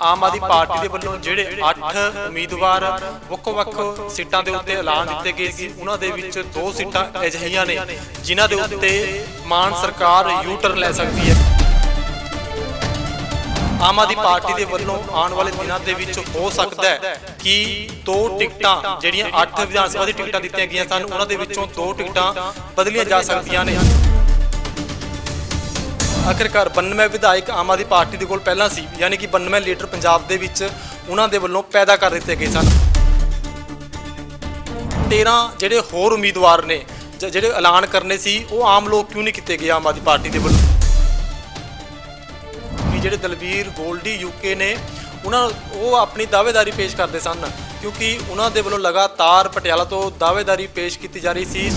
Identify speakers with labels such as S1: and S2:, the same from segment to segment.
S1: ਆਮ Aadmi party ਦੇ ਵੱਲੋਂ ਜਿਹੜੇ 8 ਉਮੀਦਵਾਰ ਵੱਖ-ਵੱਖ ਸੀਟਾਂ ਦੇ ਉੱਤੇ ਐਲਾਨ ਦਿੱਤੇ ਗਏ ਸੀ, ਉਹਨਾਂ ਦੇ ਵਿੱਚ ਦੋ ਸੀਟਾਂ ਅਜਿਹੀਆਂ ਨੇ ਜਿਨ੍ਹਾਂ ਦੇ ਉੱਤੇ ਮਾਨ ਸਰਕਾਰ ਯੂ ਟਰਨ ਲੈ ਸਕਦੀ ਹੈ। ਆਮ ਆਦਮੀ ਪਾਰਟੀ ਦੇ ਵੱਲੋਂ ਆਉਣ ਵਾਲੇ ਦਿਨਾਂ ਦੇ ਵਿੱਚ ਹੋ ਸਕਦਾ ਹੈ ਕਿ ਦੋ ਟਿਕਟਾਂ ਜਿਹੜੀਆਂ 8 ਵਿਧਾਨ ਸਭਾ ਦੀ ਟਿਕਟਾਂ ਦਿੱਤੀਆਂ ਗਈਆਂ ਸਨ, ਉਹਨਾਂ ਦੇ ਵਿੱਚੋਂ ਦੋ ਟਿਕਟਾਂ ਬਦਲੀਆਂ ਜਾ ਸਕਦੀਆਂ ਨੇ। ਆਖਿਰਕਾਰ 92 ਵਿਧਾਇਕ ਆਮ ਆਦਮੀ ਪਾਰਟੀ ਦੇ ਕੋਲ ਪਹਿਲਾਂ ਸੀ, ਯਾਨੀ ਕਿ 92 ਲੀਡਰ ਪੰਜਾਬ ਦੇ ਵਿੱਚ ਉਹਨਾਂ ਦੇ ਵੱਲੋਂ ਪੈਦਾ ਕਰ ਦਿੱਤੇ ਗਏ ਸਨ। 13 ਜਿਹੜੇ ਹੋਰ ਉਮੀਦਵਾਰ ਨੇ, ਜ- ਜਿਹੜੇ ਐਲਾਨ ਕਰਨੇ ਸੀ, ਉਹ ਆਮ ਲੋਕ ਕਿਉਂ ਨਹੀਂ ਕੀਤੇ ਗਏ ਆਮ ਆਦਮੀ ਪਾਰਟੀ ਦੇ ਵੱਲੋਂ? ਕਿ ਜਿਹੜੇ ਦਲਬੀਰ, ਗੋਲਡੀ ਯੂਕੇ ਨੇ, ਉਹਨਾਂ ਉਹ ਆਪਣੀ ਦਾਅਵੇਦਾਰੀ ਪੇਸ਼ ਕਰਦੇ ਸਨ, ਕਿਉਂਕਿ ਉਹਨਾਂ ਦੇ ਵੱਲੋਂ ਲਗਾਤਾਰ ਪਟਿਆਲਾ ਤੋਂ ਦਾਅਵੇਦਾਰੀ ਪੇਸ਼ ਕੀਤੀ ਜਾ ਰਹੀ ਸੀ।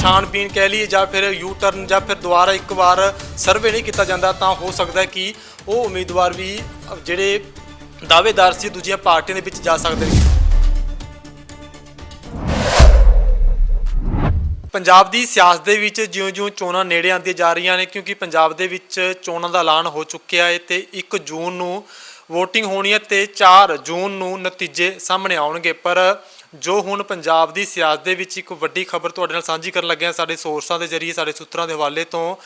S1: ਛਾਣ ਪੀਣ ਕਹਿ ਲਈਏ ਜਾਂ ਫਿਰ ਯੂ ਟਰਨ ਜਾਂ ਫਿਰ ਦੁਬਾਰਾ ਇੱਕ ਵਾਰ ਸਰਵੇ ਨਹੀਂ ਕੀਤਾ ਜਾਂਦਾ, ਤਾਂ ਹੋ ਸਕਦਾ ਕਿ ਉਹ ਉਮੀਦਵਾਰ ਵੀ ਜਿਹੜੇ ਦਾਅਵੇਦਾਰ ਸੀ ਦੂਜੀਆਂ ਪਾਰਟੀਆਂ ਦੇ ਵਿੱਚ ਜਾ ਸਕਦੇ ਨੇ। ਪੰਜਾਬ ਦੀ ਸਿਆਸਤ ਦੇ ਵਿੱਚ ਜਿਉਂ-ਜਿਉਂ ਚੋਣਾਂ ਨੇੜੇ ਆਉਂਦੀਆਂ ਜਾ ਰਹੀਆਂ ਨੇ, ਕਿਉਂਕਿ ਪੰਜਾਬ ਦੇ ਵਿੱਚ ਚੋਣਾਂ ਦਾ ਐਲਾਨ ਹੋ ਚੁੱਕਿਆ ਹੈ ਤੇ 1 ਜੂਨ ਨੂੰ VOTING ਹੋਣੀ ਹੈ ਤੇ 4 ਜੂਨ ਨੂੰ ਨਤੀਜੇ ਸਾਹਮਣੇ ਆਉਣਗੇ। ਪਰ ਜੋ ਹੁਣ ਪੰਜਾਬ ਦੀ ਸਿਆਸਤ ਦੇ ਵਿੱਚ ਇੱਕ ਵੱਡੀ ਖਬਰ ਤੁਹਾਡੇ ਨਾਲ ਸਾਂਝੀ ਕਰਨ ਲੱਗੇ ਹਾਂ, ਸਾਡੇ ਸੋਰਸਾਂ ਦੇ ਜ਼ਰੀਏ, ਸਾਡੇ ਸੂਤਰਾਂ ਦੇ ਹਵਾਲੇ ਤੋਂ,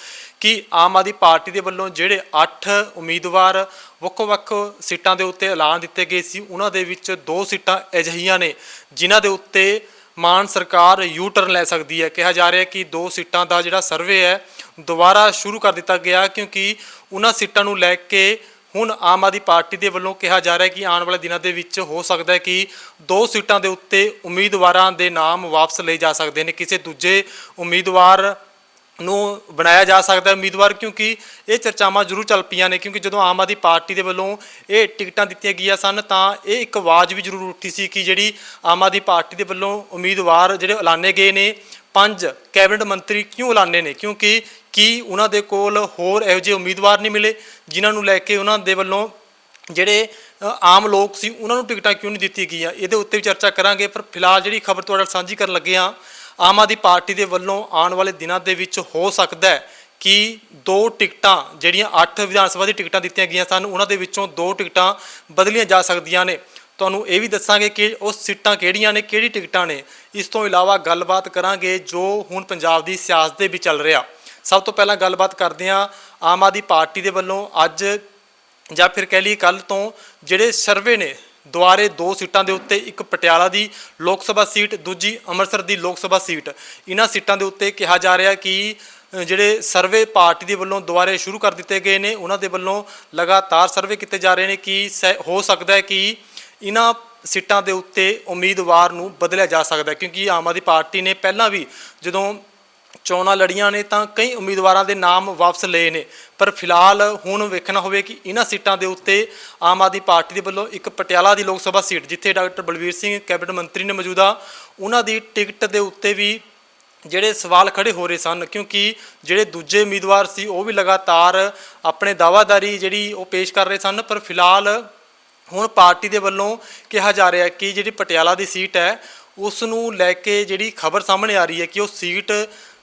S1: ਕਿ ਆਮ ਆਦਮੀ ਪਾਰਟੀ ਦੇ ਵੱਲੋਂ ਜਿਹੜੇ 8 ਉਮੀਦਵਾਰ ਵੱਖ-ਵੱਖ ਸੀਟਾਂ ਦੇ ਉੱਤੇ ਐਲਾਨ ਦਿੱਤੇ ਗਏ ਸੀ, ਉਹਨਾਂ ਦੇ ਵਿੱਚ ਦੋ ਸੀਟਾਂ ਅਜਿਹੀਆਂ ਨੇ, ਜਿਨ੍ਹਾਂ ਦੇ ਉੱਤੇ ਮਾਨ ਸਰਕਾਰ ਯੂ ਟਰਨ ਲੈ ਸਕਦੀ ਹੈ। ਕਿਹਾ ਜਾ ਰਿਹਾ ਹੈ ਕਿ ਦੋ ਸੀਟਾਂ ਦਾ ਜਿਹੜਾ ਸਰਵੇ ਹੈ, ਦੁਬਾਰਾ ਸ਼ੁਰੂ ਕਰ ਦਿੱਤਾ ਗਿਆ, ਕਿਉਂਕਿ ਉਹਨਾਂ ਸੀਟਾਂ ਨੂੰ ਲੈ ਕੇ ਹੁਣ ਆਮ ਆਦਮੀ ਪਾਰਟੀ ਦੇ ਵੱਲੋਂ ਕਿਹਾ ਜਾ ਰਿਹਾ ਹੈ ਕਿ ਆਉਣ ਵਾਲੇ ਦਿਨਾਂ ਦੇ ਵਿੱਚ ਹੋ ਸਕਦਾ ਹੈ ਕਿ ਦੋ ਸੀਟਾਂ ਦੇ ਉੱਤੇ ਉਮੀਦਵਾਰਾਂ ਦੇ ਨਾਮ ਵਾਪਸ ਲਏ ਜਾ ਸਕਦੇ ਨੇ, ਕਿਸੇ ਦੂਜੇ ਉਮੀਦਵਾਰ ਨੂੰ ਬਣਾਇਆ ਜਾ ਸਕਦਾ ਹੈ ਉਮੀਦਵਾਰ, ਕਿਉਂਕਿ ਇਹ ਚਰਚਾਵਾਂ ਜ਼ਰੂਰ ਚੱਲ ਪਈਆਂ ਨੇ, ਕਿਉਂਕਿ ਜਦੋਂ ਆਮ ਆਦਮੀ ਪਾਰਟੀ ਦੇ ਵੱਲੋਂ ਇਹ ਟਿਕਟਾਂ ਦਿੱਤੀਆਂ ਗਈਆਂ ਸਨ, ਤਾਂ ਇਹ ਇੱਕ ਆਵਾਜ਼ ਵੀ ਜ਼ਰੂਰ ਉੱਠੀ ਸੀ ਕਿ ਜਿਹੜੀ ਆਮ ਆਦਮੀ ਪਾਰਟੀ ਦੇ ਵੱਲੋਂ ਉਮੀਦਵਾਰ ਜਿਹੜੇ ਐਲਾਨੇ ਗਏ ਨੇ, ਪੰਜ ਕੈਬਨਿਟ ਮੰਤਰੀ ਕਿਉਂ ਐਲਾਨੇ ਨੇ, ਕਿਉਂਕਿ ਕਿ ਉਹਨਾਂ ਦੇ ਕੋਲ ਹੋਰ ਇਹੋ ਜਿਹੇ ਉਮੀਦਵਾਰ ਨਹੀਂ ਮਿਲੇ, ਜਿਨ੍ਹਾਂ ਨੂੰ ਲੈ ਕੇ ਉਹਨਾਂ ਦੇ ਵੱਲੋਂ ਜਿਹੜੇ ਆਮ ਲੋਕ ਸੀ, ਉਹਨਾਂ ਨੂੰ ਟਿਕਟਾਂ ਕਿਉਂ ਨਹੀਂ ਦਿੱਤੀ ਗਈਆਂ? ਇਹਦੇ ਉੱਤੇ ਵੀ ਚਰਚਾ ਕਰਾਂਗੇ, ਪਰ ਫਿਲਹਾਲ ਜਿਹੜੀ ਖਬਰ ਤੁਹਾਡੇ ਨਾਲ ਸਾਂਝੀ ਕਰਨ ਲੱਗੇ ਹਾਂ, ਆਮ ਆਦਮੀ ਪਾਰਟੀ ਦੇ ਵੱਲੋਂ ਆਉਣ ਵਾਲੇ ਦਿਨਾਂ ਦੇ ਵਿੱਚ ਹੋ ਸਕਦਾ ਹੈ ਕਿ ਦੋ ਟਿਕਟਾਂ, ਜਿਹੜੀਆਂ 8 ਵਿਧਾਨ ਸਭਾ ਦੀ ਟਿਕਟਾਂ ਦਿੱਤੀਆਂ ਗਈਆਂ ਸਨ, ਉਹਨਾਂ ਦੇ ਵਿੱਚੋਂ ਦੋ ਟਿਕਟਾਂ ਬਦਲੀਆਂ ਜਾ ਸਕਦੀਆਂ ਨੇ। ਤੁਹਾਨੂੰ ਇਹ ਵੀ ਦੱਸਾਂਗੇ ਕਿ ਉਹ ਸੀਟਾਂ ਕਿਹੜੀਆਂ ਨੇ, ਕਿਹੜੀ ਟਿਕਟਾਂ ਨੇ। ਇਸ ਤੋਂ ਇਲਾਵਾ ਗੱਲਬਾਤ ਕਰਾਂਗੇ ਜੋ ਹੁਣ ਪੰਜਾਬ ਦੀ ਸਿਆਸਤ ਦੇ ਵਿੱਚ ਚੱਲ ਰਿਹਾ। ਸਭ ਤੋਂ ਪਹਿਲਾਂ ਗੱਲਬਾਤ ਕਰਦੇ ਹਾਂ ਆਮ ਆਦਮੀ ਪਾਰਟੀ ਦੇ ਵੱਲੋਂ ਅੱਜ ਜਾਂ ਫਿਰ ਕਹਿ ਲਈਏ ਕੱਲ ਤੋਂ ਜਿਹੜੇ ਸਰਵੇ ਨੇ ਦੁਆਰੇ ਦੋ ਸੀਟਾਂ ਦੇ ਉੱਤੇ, ਇੱਕ ਪਟਿਆਲਾ ਦੀ ਲੋਕ ਸਭਾ ਸੀਟ, ਦੂਜੀ ਅੰਮ੍ਰਿਤਸਰ ਦੀ ਲੋਕ ਸਭਾ ਸੀਟ। ਇਹਨਾਂ ਸੀਟਾਂ ਦੇ ਉੱਤੇ ਕਿਹਾ ਜਾ ਰਿਹਾ ਕਿ ਜਿਹੜੇ ਸਰਵੇ ਪਾਰਟੀ ਦੇ ਵੱਲੋਂ ਦੁਆਰੇ ਸ਼ੁਰੂ ਕਰ ਦਿੱਤੇ ਗਏ ਨੇ, ਉਹਨਾਂ ਦੇ ਵੱਲੋਂ ਲਗਾਤਾਰ ਸਰਵੇ ਕੀਤੇ ਜਾ ਰਹੇ ਨੇ ਕਿ ਸੈ- ਹੋ ਸਕਦਾ ਹੈ ਕਿ ਇਹਨਾਂ ਸੀਟਾਂ ਦੇ ਉੱਤੇ ਉਮੀਦਵਾਰ ਨੂੰ ਬਦਲਿਆ ਜਾ ਸਕਦਾ ਕਿਉਂਕਿ ਆਮ ਆਦਮੀ ਪਾਰਟੀ ਨੇ ਪਹਿਲਾਂ ਵੀ ਜਦੋਂ ਚੋਣਾਂ ਲੜੀਆਂ ਨੇ ਤਾਂ ਕਈ ਉਮੀਦਵਾਰਾਂ ਦੇ ਨਾਮ ਵਾਪਸ ਲਏ ਨੇ। ਪਰ ਫਿਲਹਾਲ ਹੁਣ ਵੇਖਣਾ ਹੋਵੇ ਕਿ ਇਹਨਾਂ ਸੀਟਾਂ ਦੇ ਉੱਤੇ ਆਮ ਆਦਮੀ ਪਾਰਟੀ ਦੇ ਵੱਲੋਂ ਇੱਕ ਪਟਿਆਲਾ ਦੀ ਲੋਕ ਸਭਾ ਸੀਟ, ਜਿੱਥੇ ਡਾਕਟਰ ਬਲਵੀਰ ਸਿੰਘ, ਕੈਬਨਿਟ ਮੰਤਰੀ ਨੇ ਮੌਜੂਦਾ ਉਹਨਾਂ ਦੀ ਟਿਕਟ ਦੇ ਉੱਤੇ ਵੀ ਜਿਹੜੇ ਸਵਾਲ ਖੜੇ ਹੋ ਰਹੇ ਸਨ, ਕਿਉਂਕਿ ਜਿਹੜੇ ਦੂਜੇ ਉਮੀਦਵਾਰ ਸੀ, ਉਹ ਵੀ ਲਗਾਤਾਰ ਆਪਣੇ ਦਾਅਵਾਦਾਰੀ ਜਿਹੜੀ ਉਹ ਪੇਸ਼ ਕਰ ਰਹੇ ਸਨ। ਪਰ ਫਿਲਹਾਲ ਹੁਣ ਪਾਰਟੀ ਦੇ ਵੱਲੋਂ ਕਿਹਾ ਜਾ ਰਿਹਾ ਕਿ ਜਿਹੜੀ ਪਟਿਆਲਾ ਦੀ ਸੀਟ ਹੈ, ਉਸ ਨੂੰ ਲੈ ਕੇ ਜਿਹੜੀ ਖਬਰ ਸਾਹਮਣੇ ਆ ਰਹੀ ਹੈ ਕਿ ਉਹ ਸੀਟ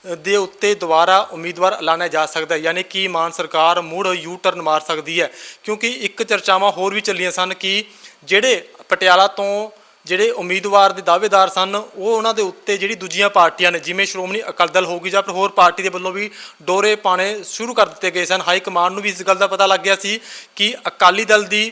S1: ਦੇ ਉੱਤੇ ਦੁਬਾਰਾ ਉਮੀਦਵਾਰ ਐਲਾਨਿਆ ਜਾ ਸਕਦਾ ਹੈ। ਯਾਨੀ ਕਿ ਮਾਨ ਸਰਕਾਰ ਮੁੜ ਯੂ ਟਰਨ ਮਾਰ ਸਕਦੀ ਹੈ। ਕਿਉਂਕਿ ਇੱਕ ਚਰਚਾਵਾਂ ਹੋਰ ਵੀ ਚੱਲੀਆਂ ਸਨ ਕਿ ਜਿਹੜੇ ਪਟਿਆਲਾ ਤੋਂ ਜਿਹੜੇ ਉਮੀਦਵਾਰ ਦੇ ਦਾਅਵੇਦਾਰ ਸਨ, ਉਹ ਉਹਨਾਂ ਦੇ ਉੱਤੇ ਜਿਹੜੀ ਦੂਜੀਆਂ ਪਾਰਟੀਆਂ ਨੇ, ਜਿਵੇਂ ਸ਼੍ਰੋਮਣੀ ਅਕਾਲੀ ਦਲ ਹੋਊਗੀ ਜਾਂ ਫਿਰ ਹੋਰ ਪਾਰਟੀ ਦੇ ਵੱਲੋਂ ਵੀ ਡੋਰੇ ਪਾਣੇ ਸ਼ੁਰੂ ਕਰ ਦਿੱਤੇ ਗਏ ਸਨ। ਹਾਈ ਕਮਾਂਡ ਨੂੰ ਵੀ ਇਸ ਗੱਲ ਦਾ ਪਤਾ ਲੱਗ ਗਿਆ ਸੀ ਕਿ ਅਕਾਲੀ ਦਲ ਦੀ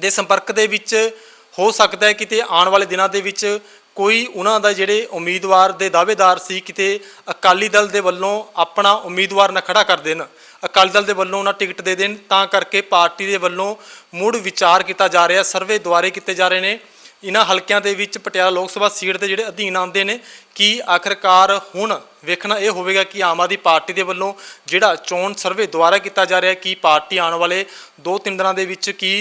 S1: ਦੇ ਸੰਪਰਕ ਦੇ ਵਿੱਚ ਹੋ ਸਕਦਾ ਹੈ ਕਿਤੇ ਆਉਣ ਵਾਲੇ ਦਿਨਾਂ ਦੇ ਵਿੱਚ ਕੋਈ ਉਹਨਾਂ ਦਾ ਜਿਹੜੇ ਉਮੀਦਵਾਰ ਦੇ ਦਾਅਵੇਦਾਰ ਸੀ, ਕਿਤੇ ਅਕਾਲੀ ਦਲ ਦੇ ਵੱਲੋਂ ਆਪਣਾ ਉਮੀਦਵਾਰ ਨਾ ਖੜਾ ਕਰ ਦੇਣ, ਅਕਾਲੀ ਦਲ ਦੇ ਵੱਲੋਂ ਉਹਨਾਂ ਟਿਕਟ ਦੇ ਦੇਣ, ਤਾਂ ਕਰਕੇ ਪਾਰਟੀ ਦੇ ਵੱਲੋਂ ਮੁੜ ਵਿਚਾਰ ਕੀਤਾ ਜਾ ਰਿਹਾ, ਸਰਵੇ ਦੁਆਰੇ ਕੀਤੇ ਜਾ ਰਹੇ ਨੇ। ਇਹਨਾਂ ਹਲਕਿਆਂ ਦੇ ਵਿੱਚ ਪਟਿਆਲਾ ਲੋਕ ਸਭਾ ਸੀਟ ਦੇ ਜਿਹੜੇ ਅਧੀਨ ਆਉਂਦੇ ਨੇ, ਕਿ ਆਖਰਕਾਰ ਹੁਣ ਵੇਖਣਾ ਇਹ ਹੋਵੇਗਾ ਕਿ ਆਮ ਆਦਮੀ ਪਾਰਟੀ ਦੇ ਵੱਲੋਂ ਜਿਹੜਾ ਚੋਣ ਸਰਵੇ ਦੁਆਰਾ ਕੀਤਾ ਜਾ ਰਿਹਾ, ਕਿ ਪਾਰਟੀ ਆਉਣ ਵਾਲੇ 2-3 ਦਿਨਾਂ ਦੇ ਵਿੱਚ ਕੀ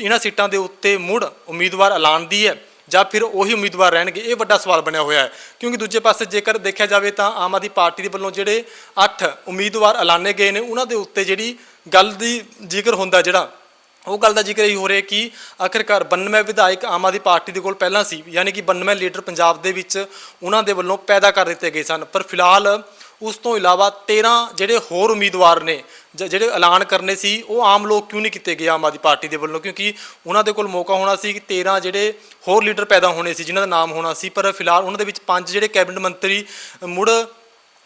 S1: ਇਹਨਾਂ ਸੀਟਾਂ ਦੇ ਉੱਤੇ ਮੁੜ ਉਮੀਦਵਾਰ ਐਲਾਨਦੀ ਹੈ। ਜਾਂ ਫਿਰ ਉਹੀ ਉਮੀਦਵਾਰ ਰਹਿਣਗੇ, ਇਹ ਵੱਡਾ ਸਵਾਲ ਬਣਿਆ ਹੋਇਆ ਹੈ। ਕਿਉਂਕਿ ਦੂਜੇ ਪਾਸੇ ਜੇਕਰ ਦੇਖਿਆ ਜਾਵੇ ਤਾਂ ਆਮ ਆਦਮੀ ਪਾਰਟੀ ਦੇ ਵੱਲੋਂ ਜਿਹੜੇ 8 ਉਮੀਦਵਾਰ ਐਲਾਨੇ ਗਏ ਨੇ, ਉਹਨਾਂ ਦੇ ਉੱਤੇ ਜਿਹੜੀ ਗੱਲ ਦੀ ਜ਼ਿਕਰ ਹੁੰਦਾ ਜਿਹੜਾ, ਉਹ ਗੱਲ ਦਾ ਜ਼ਿਕਰ ਇਹ ਹੋ ਰਿਹਾ ਕਿ ਆਖਿਰਕਾਰ 92 ਵਿਧਾਇਕ ਆਮ ਆਦਮੀ ਪਾਰਟੀ ਦੇ ਕੋਲ ਪਹਿਲਾਂ ਸੀ, ਯਾਨੀ ਕਿ 92 ਲੀਡਰ ਪੰਜਾਬ ਦੇ ਵਿੱਚ ਉਹਨਾਂ ਦੇ ਵੱਲੋਂ ਪੈਦਾ ਕਰ ਦਿੱਤੇ ਗਏ ਸਨ। ਪਰ ਫਿਲਹਾਲ ਉਸ ਤੋਂ ਇਲਾਵਾ 13 ਜਿਹੜੇ ਹੋਰ ਉਮੀਦਵਾਰ ਨੇ ਜ- ਜਿਹੜੇ ਐਲਾਨ ਕਰਨੇ ਸੀ ਉਹ ਆਮ ਲੋਕ ਕਿਉਂ ਨਹੀਂ ਕੀਤੇ ਗਏ ਆਮ ਆਦਮੀ ਪਾਰਟੀ ਦੇ ਵੱਲੋਂ? ਕਿਉਂਕਿ ਉਹਨਾਂ ਦੇ ਕੋਲ ਮੌਕਾ ਹੋਣਾ ਸੀ ਕਿ 13 ਜਿਹੜੇ ਹੋਰ ਲੀਡਰ ਪੈਦਾ ਹੋਣੇ ਸੀ ਜਿਨ੍ਹਾਂ ਦਾ ਨਾਮ ਹੋਣਾ ਸੀ ਪਰ ਫਿਲਹਾਲ ਉਹਨਾਂ ਦੇ ਵਿੱਚ ਪੰਜ ਜਿਹੜੇ ਕੈਬਨਿਟ ਮੰਤਰੀ ਮੁੜ